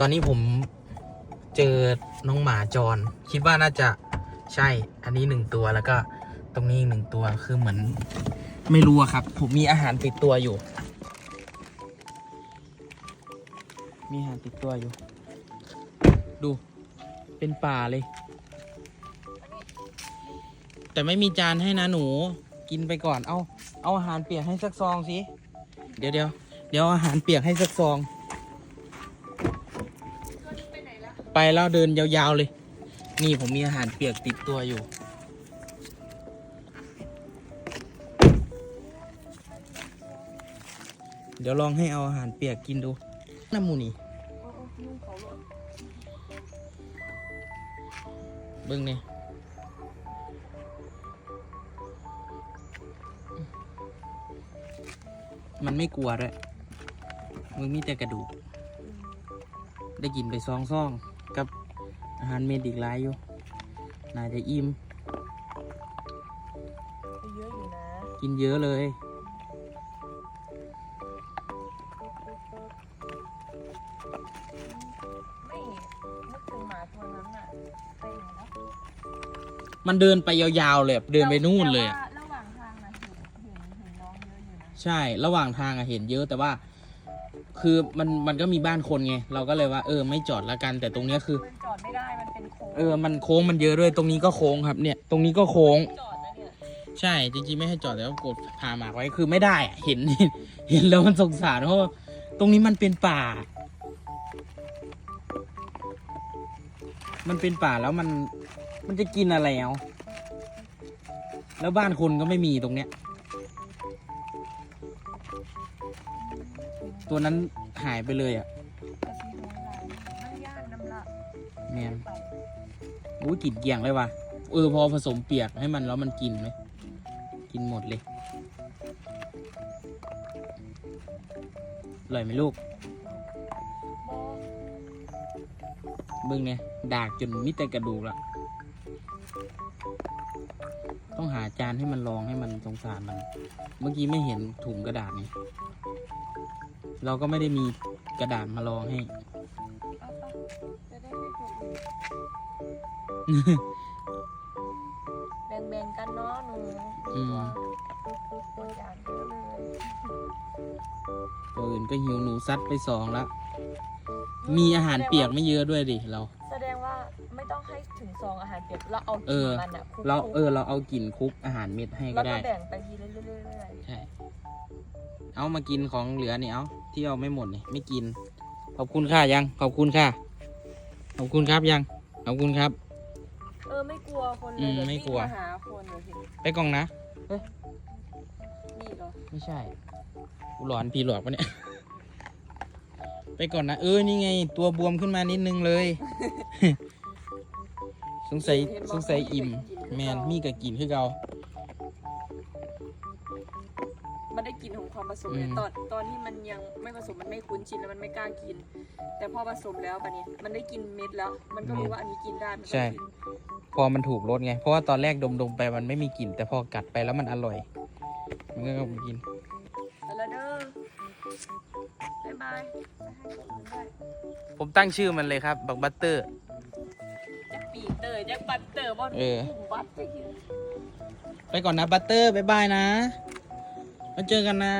ตอนนี้ผมเจอน้องหมาจร คิดว่าน่าจะใช่ อันนี้หนึ่งตัวแล้วก็ตรงนี้อีกหนึ่งตัวคือเหมือน ไม่รู้ครับ ผมมีอาหารติดตัวอยู่ มีอาหารติดตัวอยู่ ดูเป็นป่าเลย แต่ไม่มีจานให้นะหนูกินไปก่อน เอาเอาอาหารเปียกให้สักซองสิ เดี๋ยวเดี๋ยวเดี๋ยวอาหารเปียกให้สักซอง ไปแล้วเดินยาวๆเลย นี่ผมมีอาหารเปียกติดตัวอยู่ เดี๋ยวลองให้เอาอาหารเปียกกินดูน้ำมูนี่เบิ้งนี่มันไม่กลัวด้วยมึงมีแต่กระดูก ได้กินไปซองซ่องๆ อาหารเม็ดอีกหลายอยู่น่าจะอิ่มเยอะอยู่นะกินเยอะเลย ไม่นึกถึงหมาตัวนั้นน่ะไปไหนแล้วมันเดินไปยาวๆเลยแบบเดินไปนู่นเลยอะแต่ว่าระหว่างทางนะเห็นเห็นเห็นน้องเยอะอยู่นะ ใช่ระหว่างทางอะเห็นเยอะแต่ว่า คือมันมันก็มีบ้านคนไงเราก็เลยว่าเออไม่จอดละกัน แต่ตรงเนี้ยคือ มันจอดไม่ได้ มันเป็นโค้งเออมันโค้งมันเยอะด้วยตรงนี้ก็โค้งครับเนี่ยตรงนี้ก็โค้ง จอดนะเนี่ยใช่จริงๆไม่ให้จอดแต่ว่ากดพาหมากไว้คือไม่ได้อะเห็น เห็นแล้วมันสงสารเพราะว่าตรงนี้มันเป็นป่า มันเป็นป่าแล้วมันมันจะกินอะไรเอาแล้วบ้านคนก็ไม่มีตรงเนี้ย ตัวนั้นหายไปเลยอะกระสีน้ำลายน้ำย่านน้ำละแมนไปอุ้ยกลินเกลี่ยงเลยว่ะเออพอผสมเปียกให้มันแล้วมันกินไหมกินหมดเลยอร่อยไหมลูกโบเบิ่งเนี่ยดากจนมิแต่กระดูกละต้องหาจานให้มันรองให้มันสงสารมัน เมื่อกี้ไม่เห็นถุงกระดาษนี่ เราก็ไม่ได้มีกระดาษมารองให้เอาปะจะได้ไม่จุกแบ่งๆกันเนาะหนูอืม ตัวอย่างเยอะเลยตัวอื่นก็หิวหนูซัดไปสองแล้วมีอาหารเปียกไม่เยอะด้วยดิเรา แสดงว่าไม่ต้องให้ถึงซองอาหารเปียกเราเอาเอกินอ มันอะคลุกๆเราเออเราเอากลิ่นคลุกอาหารเม็ดให้ก็แล้วได้ก็แบ่งไปทีเรื่อยๆใช่ เอามากินของเหลือนี่เอาที่เอาไม่หมดนี่ไม่กิน ขอบคุณค่ะยัง ขอบคุณค่ะ ขอบคุณครับยัง ขอบคุณครับ เออไม่กลัวคนเลอืยมเดี๋ยวไม่กลัว วิ่งาหาคนเดี๋ยวเห็นไปกล่องนะนี่เหรอไม่ใช่กูหลอนผีหลอกปะเนี่ย ไปก่อนนะ เออ นี่ไง ตัวบวมขึ้นมานิดนึงเลย สงสัยเห็นบอกสงสัยอิ่มกินแมนมีกับกินคือเรา มันได้กลิ่นของความผสมอืมเลยตอนตอนที่มันยังไม่ผสมมันไม่คุ้นชินแล้วมันไม่กล้ากิน แต่พอผสมแล้วปะเนี่ยมันได้กินเม็ดแล้ว มันก็รู้ว่าอันนี้กินได้มันก็ใช่กินพอมันถูกรสไง เพราะว่าตอนแรกดมๆไปมันไม่มีกลิ่น แต่พอกัดไปแล้วมันอร่อย มันก็กินไปแล้วเด้อบ๊ายบายไปให้คนอื่นด้วยผมตั้งชื่อมันเลยครับ บักบัตเตอร์ จะปีเตอร์จะบัตเตอร์บอลเออบุ่มบัตไปกินไปก่อนนะบัตเตอร์ บ๊ายบายนะ มาเจอกันนะ